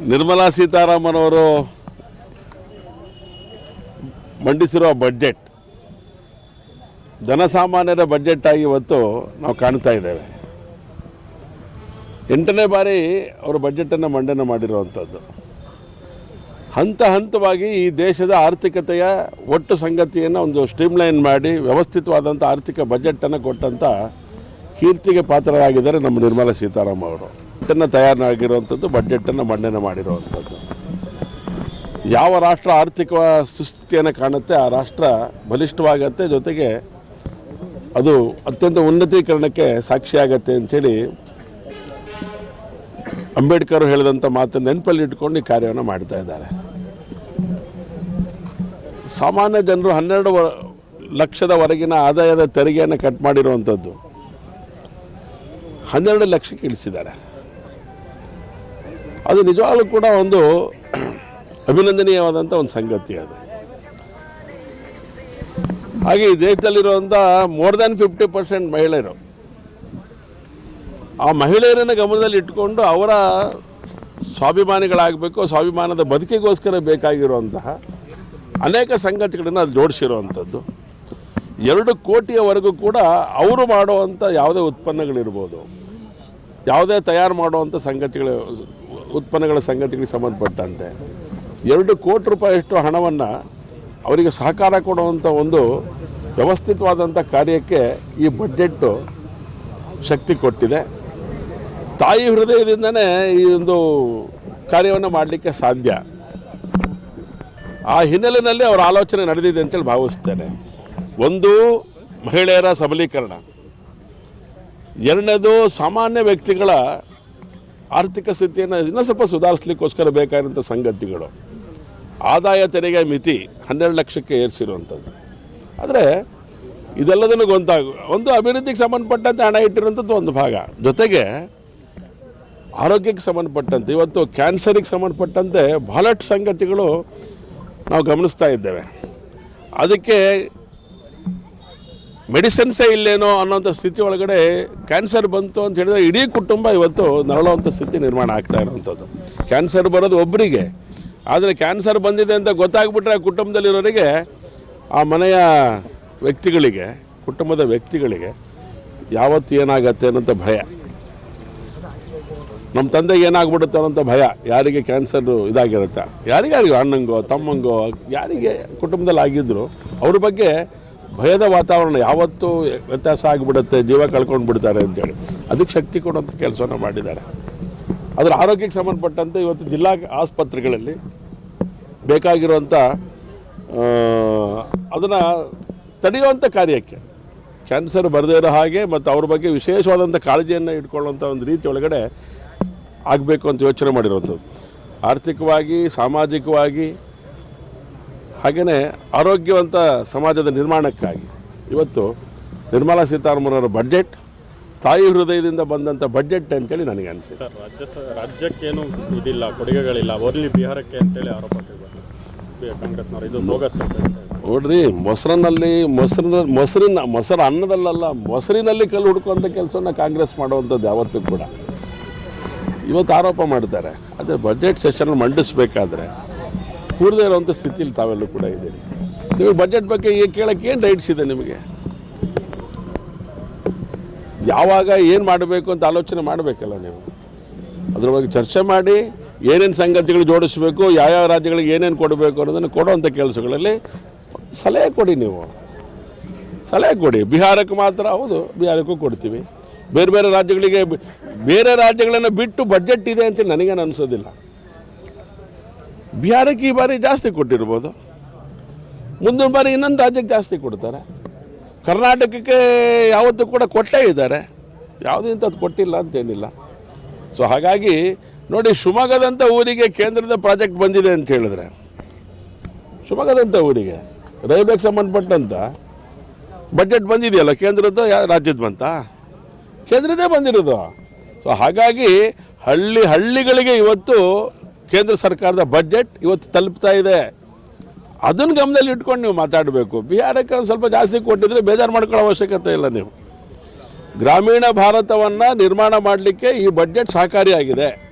ನಿರ್ಮಲಾ ಸೀತಾರಾಮನ್ ಅವರು ಮಂಡಿಸಿರುವ ಬಡ್ಜೆಟ್ ಜನಸಾಮಾನ್ಯರ ಬಜೆಟ್ ಆಗಿ ಇವತ್ತು ನಾವು ಕಾಣ್ತಾ ಇದ್ದೇವೆ. ಎಂಟನೇ ಬಾರಿ ಅವರು ಬಡ್ಜೆಟನ್ನು ಮಂಡನೆ ಮಾಡಿರುವಂಥದ್ದು. ಹಂತ ಹಂತವಾಗಿ ಈ ದೇಶದ ಆರ್ಥಿಕತೆಯ ಒಟ್ಟು ಸಂಗತಿಯನ್ನು ಒಂದು ಸ್ಟ್ರೀಮ್ಲೈನ್ ಮಾಡಿ ವ್ಯವಸ್ಥಿತವಾದಂಥ ಆರ್ಥಿಕ ಬಜೆಟನ್ನು ಕೊಟ್ಟಂಥ ಕೀರ್ತಿಗೆ ಪಾತ್ರರಾಗಿದ್ದಾರೆ ನಮ್ಮ ನಿರ್ಮಲಾ ಸೀತಾರಾಮನ್ ಅವರು ಬಜೆಟನ್ನು ತಯಾರಾಗಿರುವಂಥದ್ದು ಬಜೆಟ್ಟನ್ನು ಮಂಡನೆ ಮಾಡಿರುವಂಥದ್ದು. ಯಾವ ರಾಷ್ಟ್ರ ಆರ್ಥಿಕ ಸುಸ್ಥಿತಿಯನ್ನು ಕಾಣುತ್ತೆ, ಆ ರಾಷ್ಟ್ರ ಬಲಿಷ್ಠವಾಗತ್ತೆ, ಜೊತೆಗೆ ಅದು ಅತ್ಯಂತ ಉನ್ನತೀಕರಣಕ್ಕೆ ಸಾಕ್ಷಿಯಾಗತ್ತೆ ಅಂಥೇಳಿ ಅಂಬೇಡ್ಕರ್ ಹೇಳಿದಂಥ ಮಾತನ್ನು ನೆನಪಲ್ಲಿ ಇಟ್ಕೊಂಡು ಈ ಕಾರ್ಯವನ್ನು ಮಾಡ್ತಾ ಇದ್ದಾರೆ. ಸಾಮಾನ್ಯ ಜನರು ಹನ್ನೆರಡು ಲಕ್ಷದವರೆಗಿನ ಆದಾಯದ ತೆರಿಗೆಯನ್ನು ಕಟ್ ಮಾಡಿರುವಂಥದ್ದು. ಹನ್ನೆರಡು ಲಕ್ಷಕ್ಕೆ ಇಳಿಸಿದ್ದಾರೆ. ಅದು ನಿಜವಾಗ್ಲೂ ಕೂಡ ಒಂದು ಅಭಿನಂದನೀಯವಾದಂಥ ಒಂದು ಸಂಗತಿ ಅದು. ಹಾಗೆ ಈ ದೇಶದಲ್ಲಿರುವಂಥ ಮೋರ್ ದ್ಯಾನ್ ಫಿಫ್ಟಿ ಪರ್ಸೆಂಟ್ ಮಹಿಳೆಯರು, ಆ ಮಹಿಳೆಯರನ್ನು ಗಮನದಲ್ಲಿ ಇಟ್ಕೊಂಡು ಅವರ ಸ್ವಾಭಿಮಾನಿಗಳಾಗಬೇಕು, ಸ್ವಾಭಿಮಾನದ ಬದುಕಿಗೋಸ್ಕರ ಬೇಕಾಗಿರುವಂತಹ ಅನೇಕ ಸಂಗತಿಗಳನ್ನು ಅದು ಜೋಡಿಸಿರುವಂಥದ್ದು. ಎರಡು ಕೋಟಿಯವರೆಗೂ ಕೂಡ ಅವರು ಮಾಡುವಂಥ ಯಾವುದೇ ಉತ್ಪನ್ನಗಳಿರ್ಬೋದು, ಯಾವುದೇ ತಯಾರು ಮಾಡುವಂಥ ಸಂಗತಿಗಳ ಉತ್ಪನ್ನಗಳ ಸಂಗತಿಗಳಿಗೆ ಸಂಬಂಧಪಟ್ಟಂತೆ. ಎರಡು ಕೋಟಿ ರೂಪಾಯಿಯಷ್ಟು ಹಣವನ್ನು ಅವರಿಗೆ ಸಹಕಾರ ಕೊಡುವಂಥ ಒಂದು ವ್ಯವಸ್ಥಿತವಾದಂಥ ಕಾರ್ಯಕ್ಕೆ ಈ ಬಜೆಟ್ಟು ಶಕ್ತಿ ಕೊಟ್ಟಿದೆ. ತಾಯಿ ಹೃದಯದಿಂದನೇ ಈ ಒಂದು ಕಾರ್ಯವನ್ನು ಮಾಡಲಿಕ್ಕೆ ಸಾಧ್ಯ. ಆ ಹಿನ್ನೆಲೆಯಲ್ಲಿ ಅವರ ಆಲೋಚನೆ ನಡೆದಿದೆ ಅಂತೇಳಿ ಭಾವಿಸ್ತೇನೆ. ಒಂದು, ಮಹಿಳೆಯರ ಸಬಲೀಕರಣ. ಎರಡನೇದು, ಸಾಮಾನ್ಯ ವ್ಯಕ್ತಿಗಳ ಆರ್ಥಿಕ ಸ್ಥಿತಿಯನ್ನು ಇನ್ನೂ ಸ್ವಲ್ಪ ಸುಧಾರಿಸ್ಲಿಕ್ಕೋಸ್ಕರ ಬೇಕಾದಂಥ ಸಂಗತಿಗಳು. ಆದಾಯ ತೆರಿಗೆ ಮಿತಿ ಹನ್ನೆರಡು ಲಕ್ಷಕ್ಕೆ ಏರಿಸಿರುವಂಥದ್ದು. ಆದರೆ ಇದೆಲ್ಲದನ್ನು ಗೊಂತಾಗ ಒಂದು ಅಭಿವೃದ್ಧಿಗೆ ಸಂಬಂಧಪಟ್ಟಂತೆ ಹಣ ಇಟ್ಟಿರುವಂಥದ್ದು ಒಂದು ಭಾಗ. ಜೊತೆಗೆ ಆರೋಗ್ಯಕ್ಕೆ ಸಂಬಂಧಪಟ್ಟಂತೆ, ಇವತ್ತು ಕ್ಯಾನ್ಸರಿಗೆ ಸಂಬಂಧಪಟ್ಟಂತೆ ಬಹಳಷ್ಟು ಸಂಗತಿಗಳು ನಾವು ಗಮನಿಸ್ತಾ ಇದ್ದೇವೆ. ಅದಕ್ಕೆ ಮೆಡಿಸಿನ್ಸೇ ಇಲ್ಲೇನೋ ಅನ್ನೋಂಥ ಸ್ಥಿತಿ ಒಳಗಡೆ ಕ್ಯಾನ್ಸರ್ ಬಂತು ಅಂತ ಹೇಳಿದ್ರೆ ಇಡೀ ಕುಟುಂಬ ಇವತ್ತು ನರಳುವಂಥ ಸ್ಥಿತಿ ನಿರ್ಮಾಣ ಆಗ್ತಾ ಇರೋವಂಥದ್ದು. ಕ್ಯಾನ್ಸರ್ ಬರೋದು ಒಬ್ಬರಿಗೆ ಆದರೆ ಕ್ಯಾನ್ಸರ್ ಬಂದಿದೆ ಅಂತ ಗೊತ್ತಾಗ್ಬಿಟ್ರೆ ಆ ಕುಟುಂಬದಲ್ಲಿರೋರಿಗೆ, ಆ ಮನೆಯ ವ್ಯಕ್ತಿಗಳಿಗೆ, ಕುಟುಂಬದ ವ್ಯಕ್ತಿಗಳಿಗೆ ಯಾವತ್ತು ಏನಾಗತ್ತೆ ಅನ್ನೋಂಥ ಭಯ. ನಮ್ಮ ತಂದೆ ಏನಾಗ್ಬಿಡುತ್ತೆ ಅನ್ನೋಂಥ ಭಯ. ಯಾರಿಗೆ ಕ್ಯಾನ್ಸರ್ ಇದಾಗಿರುತ್ತೆ? ಯಾರಿಗಾರಿಗೂ ಅಣ್ಣಂಗೋ, ತಮ್ಮಂಗೋ, ಯಾರಿಗೆ ಕುಟುಂಬದಲ್ಲಿ ಆಗಿದ್ರು ಅವ್ರ ಬಗ್ಗೆ ಭಯದ ವಾತಾವರಣ ಯಾವತ್ತೂ ವ್ಯತ್ಯಾಸ ಆಗಿಬಿಡುತ್ತೆ, ಜೀವ ಕಳ್ಕೊಂಡು ಬಿಡ್ತಾರೆ ಅಂತೇಳಿ. ಅದಕ್ಕೆ ಶಕ್ತಿ ಕೊಡುವಂಥ ಕೆಲಸವನ್ನ ಮಾಡಿದ್ದಾರೆ. ಅದರ ಆರೋಗ್ಯಕ್ಕೆ ಸಂಬಂಧಪಟ್ಟಂತೆ ಇವತ್ತು ಜಿಲ್ಲಾ ಆಸ್ಪತ್ರೆಗಳಲ್ಲಿ ಬೇಕಾಗಿರುವಂಥ ಅದನ್ನು ತಡೆಯುವಂಥ ಕಾರ್ಯಕ್ಕೆ ಕ್ಯಾನ್ಸರ್ ಬರದೇ ಇರೋ ಹಾಗೆ ಮತ್ತು ಅವ್ರ ಬಗ್ಗೆ ವಿಶೇಷವಾದಂಥ ಕಾಳಜಿಯನ್ನು ಇಟ್ಕೊಳ್ಳುವಂಥ ಒಂದು ರೀತಿ ಒಳಗಡೆ ಆಗಬೇಕು ಅಂತ ಯೋಚನೆ ಮಾಡಿರುವಂಥದ್ದು. ಆರ್ಥಿಕವಾಗಿ, ಸಾಮಾಜಿಕವಾಗಿ ಹಾಗೆಯೇ ಆರೋಗ್ಯವಂತ ಸಮಾಜದ ನಿರ್ಮಾಣಕ್ಕಾಗಿ ಇವತ್ತು ನಿರ್ಮಲಾ ಸೀತಾರಾಮನ್ ಬಜೆಟ್ ಬಡ್ಜೆಟ್ ತಾಯಿ ಹೃದಯದಿಂದ ಬಂದಂಥ ಬಜೆಟ್ ಅಂತೇಳಿ ನನಗೆ ಅನಿಸಿದೆ ಸರ್ ರಾಜ್ಯ ರಾಜ್ಯಕ್ಕೇನು ಇದಿಲ್ಲ ಕೊಡುಗೆಗಳಿಲ್ಲ ಓನ್ಲಿ ಬಿಹಾರಕ್ಕೆ ಅಂತೇಳಿ ಆರೋಪ ಕಾಂಗ್ರೆಸ್ನವರು. ಇದು ಬೋಗಸ್. ನೋಡ್ರಿ ಮೊಸರನ್ನಲ್ಲಿ ಮೊಸರಿನ ಮೊಸರಿನ ಮೊಸರು ಅನ್ನದಲ್ಲಲ್ಲ ಮೊಸರಿನಲ್ಲಿ ಕಲ್ಲು ಹುಡುಕುವಂಥ ಕೆಲಸವನ್ನು ಕಾಂಗ್ರೆಸ್ ಮಾಡುವಂಥದ್ದು ಯಾವತ್ತೂ ಕೂಡ. ಇವತ್ತು ಆರೋಪ ಮಾಡ್ತಾರೆ. ಆದರೆ ಬಜೆಟ್ ಸೆಷನ್ ಮಂಡಿಸಬೇಕಾದ್ರೆ ಕೂಡದೇ ಇರುವಂಥ ಸ್ಥಿತಿಯಲ್ಲಿ ತಾವೆಲ್ಲೂ ಕೂಡ ಇದ್ದೀರಿ. ನೀವು ಬಜೆಟ್ ಬಗ್ಗೆ ಈಗ ಕೇಳೋಕ್ಕೆ ಏನು ರೈಟ್ಸ್ ಇದೆ ನಿಮಗೆ? ಯಾವಾಗ ಏನು ಮಾಡಬೇಕು ಅಂತ ಆಲೋಚನೆ ಮಾಡಬೇಕಲ್ಲ ನೀವು? ಅದ್ರ ಬಗ್ಗೆ ಚರ್ಚೆ ಮಾಡಿ ಏನೇನು ಸಂಗತಿಗಳು ಜೋಡಿಸಬೇಕು, ಯಾವ್ಯಾವ ರಾಜ್ಯಗಳಿಗೆ ಏನೇನು ಕೊಡಬೇಕು ಅನ್ನೋದನ್ನು ಕೊಡುವಂಥ ಕೆಲಸಗಳಲ್ಲಿ ಸಲಹೆ ಕೊಡಿ ನೀವು. ಸಲಹೆ ಕೊಡಿ. ಬಿಹಾರಕ್ಕೆ ಮಾತ್ರ ಹೌದು, ಬಿಹಾರಕ್ಕೂ ಕೊಡ್ತೀವಿ. ಬೇರೆ ಬೇರೆ ರಾಜ್ಯಗಳಿಗೆ ಬೇರೆ ರಾಜ್ಯಗಳನ್ನು ಬಿಟ್ಟು ಬಜೆಟ್ ಇದೆ ಅಂತ ನನಗೇನು ಅನಿಸೋದಿಲ್ಲ. ಬಿಹಾರಕ್ಕೆ ಈ ಬಾರಿ ಜಾಸ್ತಿ ಕೊಟ್ಟಿರ್ಬೋದು. ಮುಂದಿನ ಬಾರಿ ಇನ್ನೊಂದು ರಾಜ್ಯಕ್ಕೆ ಜಾಸ್ತಿ ಕೊಡ್ತಾರೆ. ಕರ್ನಾಟಕಕ್ಕೆ ಯಾವತ್ತೂ ಕೂಡ ಕೊಟ್ಟೇ ಇದ್ದಾರೆ. ಯಾವುದೂ ಇಂಥದ್ದು ಕೊಟ್ಟಿಲ್ಲ ಅಂತೇನಿಲ್ಲ. ಸೊ ಹಾಗಾಗಿ ನೋಡಿ ಶಿವಮೊಗ್ಗದಂಥ ಊರಿಗೆ ಕೇಂದ್ರದ ಪ್ರಾಜೆಕ್ಟ್ ಬಂದಿದೆ ಅಂತ ಹೇಳಿದ್ರೆ ಶಿವಮೊಗ್ಗದಂಥ ಊರಿಗೆ ರೈಲ್ವೆಗೆ ಸಂಬಂಧಪಟ್ಟಂತ ಬಜೆಟ್ ಬಂದಿದೆಯಲ್ಲ? ಕೇಂದ್ರದ್ದು ರಾಜ್ಯದ ಬಂತ? ಕೇಂದ್ರದೇ ಬಂದಿರೋದು. ಸೊ ಹಾಗಾಗಿ ಹಳ್ಳಿ ಹಳ್ಳಿಗಳಿಗೆ ಇವತ್ತು ಕೇಂದ್ರ ಸರ್ಕಾರದ ಬಜೆಟ್ ಇವತ್ತು ತಲುಪ್ತಾ ಇದೆ. ಅದನ್ನು ಗಮನದಲ್ಲಿ ಇಟ್ಕೊಂಡು ನೀವು ಮಾತಾಡಬೇಕು. ಬಿಹಾರಕ್ಕೆ ಒಂದು ಸ್ವಲ್ಪ ಜಾಸ್ತಿ ಕೊಟ್ಟಿದ್ರೆ ಬೇಜಾರು ಮಾಡ್ಕೊಳ್ಳೋ ಅವಶ್ಯಕತೆ ಇಲ್ಲ ನೀವು. ಗ್ರಾಮೀಣ ಭಾರತವನ್ನು ನಿರ್ಮಾಣ ಮಾಡಲಿಕ್ಕೆ ಈ ಬಜೆಟ್ ಸಹಕಾರಿಯಾಗಿದೆ.